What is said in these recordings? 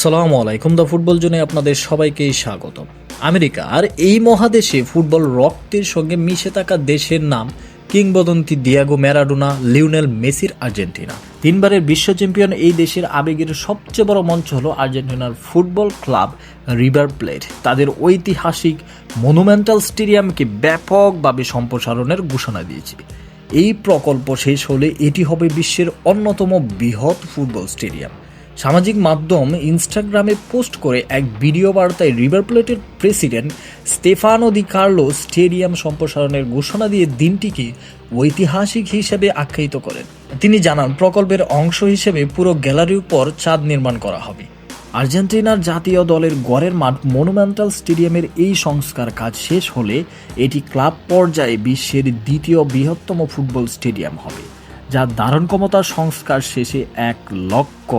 আসসালামু আলাইকুম the football জোনে আপনাদের সবাইকেই স্বাগত। আমেরিকা আর এই মহাদেশে ফুটবল রক্তের সঙ্গে মিশে থাকা দেশের নাম কিংবদন্তি দিয়াগো ম্যারাডোনা, লিওনেল মেসির আর্জেন্টিনা। তিনবারের বিশ্ব চ্যাম্পিয়ন এই দেশের আবেগের সবচেয়ে বড় মঞ্চ হলো আর্জেন্টিনার ফুটবল ক্লাব রিভার প্লেট। তাদের ঐতিহাসিক মনুমেন্টাল স্টেডিয়ামকে ব্যাপকভাবে সম্প্রসারণের ঘোষণা দিয়েছে। এই প্রকল্প শেষ হলে এটি হবে বিশ্বের অন্যতম বৃহৎ ফুটবল স্টেডিয়াম। সামাজিক মাধ্যম ইনস্টাগ্রামে পোস্ট করে এক ভিডিও বার্তায় রিভার প্লেটের president Stefano Di Carlo stadium সম্প্রসারণের ঘোষণা দিয়ে দিনটিকে ঐতিহাসিক হিসেবে আখ্যায়িত করেন। তিনি জানান, প্রকল্পের অংশ হিসেবে পুরো গ্যালারির উপর চাঁদ নির্মাণ করা হবে। আর্জেন্টিনার জাতীয় দলের গড়ের মাঠ মনুমেন্টাল স্টেডিয়ামের এই সংস্কার কাজ শেষ হলে এটি ক্লাব পর্যায়ে বিশ্বের দ্বিতীয় বৃহত্তম ফুটবল স্টেডিয়াম হবে, যা ধারণ ক্ষমতার সংস্কার শেষে এক লক্ষ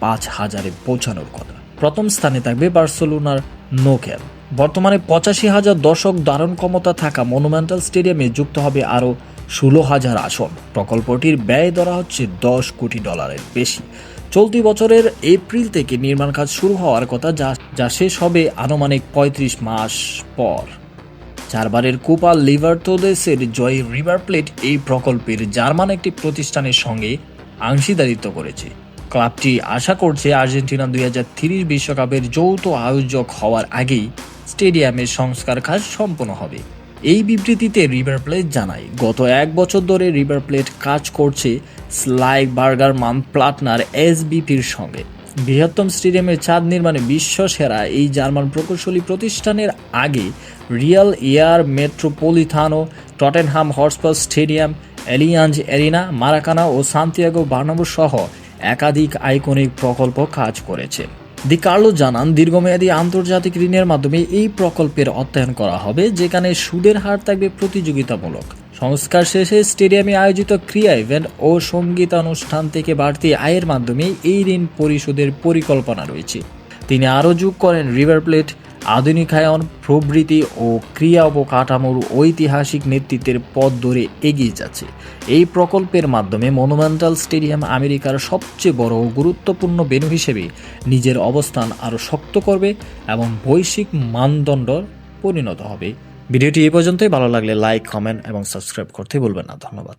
পাঁচ হাজারে পৌঁছানোর কথা। প্রথম স্থানে থাকবে বার্সেলোনার নোকেল। বর্তমানে পঁচাশি হাজার দর্শক ধারণ ক্ষমতা থাকা মনুমেন্টাল স্টেডিয়ামে যুক্ত হবে আরও ষোলো হাজার আসন। প্রকল্পটির ব্যয় ধরা হচ্ছে দশ কোটি ডলারের বেশি। চলতি বছরের এপ্রিল থেকে নির্মাণ কাজ শুরু হওয়ার কথা যা যা শেষ হবে আনুমানিক পঁয়ত্রিশ মাস পর। চারবারের কোপা লিভারতোদেসের জয় রিভার প্লেট এই প্রকল্পের জার্মান একটি প্রতিষ্ঠানের সঙ্গে অংশীদারিত্ব করেছে। ক্লাবটি আশা করছে আর্জেন্টিনা দুই বিশ্বকাপের যৌথ আয়োজক হওয়ার আগেই স্টেডিয়ামের সংস্কার কাজ সম্পন্ন হবে। এই বিবৃতিতে রিভার প্লেট জানায়, গত এক বছর ধরে রিভার প্লেট কাজ করছে স্লাই বার্গার মান প্লাটনার এসবিপির সঙ্গে। বৃহত্তম স্টেডিয়ামের ছাদ নির্মাণে বিশ্ব সেরা এই জার্মান প্রকৌশলী প্রতিষ্ঠানের আগে Riyadh Air Metropolitano Tottenham Hotspur stadium Allianz Arena Maracana ও সান্তিয়াগো বার্নাবো সহ একাধিক আইকনিক প্রকল্প কাজ করেছে। দি কার্লো জানান, দীর্ঘমেয়াদী আন্তর্জাতিক ঋণের মাধ্যমে এই প্রকল্পের অর্থায়ন করা হবে, যেখানে সুদের হার থাকবে প্রতিযোগিতামূলক। সংস্কার শেষে স্টেডিয়ামে আয়োজিত ক্রিয়া ইভেন্ট ও সঙ্গীতানুষ্ঠান থেকে বাড়তি আয়ের মাধ্যমে এই ঋণ পরিশোধের পরিকল্পনা রয়েছে। তিনি আরও যোগ করেন, রিভার প্লেট আধুনিকায়ন প্রবৃত্তি ও ক্রিয়া অবকাঠামোর ঐতিহাসিক নেতৃত্বের পথ ধরে এগিয়ে যাচ্ছে। এই প্রকল্পের মাধ্যমে মনুমেন্টাল স্টেডিয়াম আমেরিকার সবচেয়ে বড় ও গুরুত্বপূর্ণ বেনু হিসেবে নিজের অবস্থান আরও শক্ত করবে এবং বৈশ্বিক মানদণ্ড পরিণত হবে। ভিডিওটি এ পর্যন্তই। ভালো লাগলে লাইক, কমেন্ট এবং সাবস্ক্রাইব করতে ভুলবেন না। ধন্যবাদ।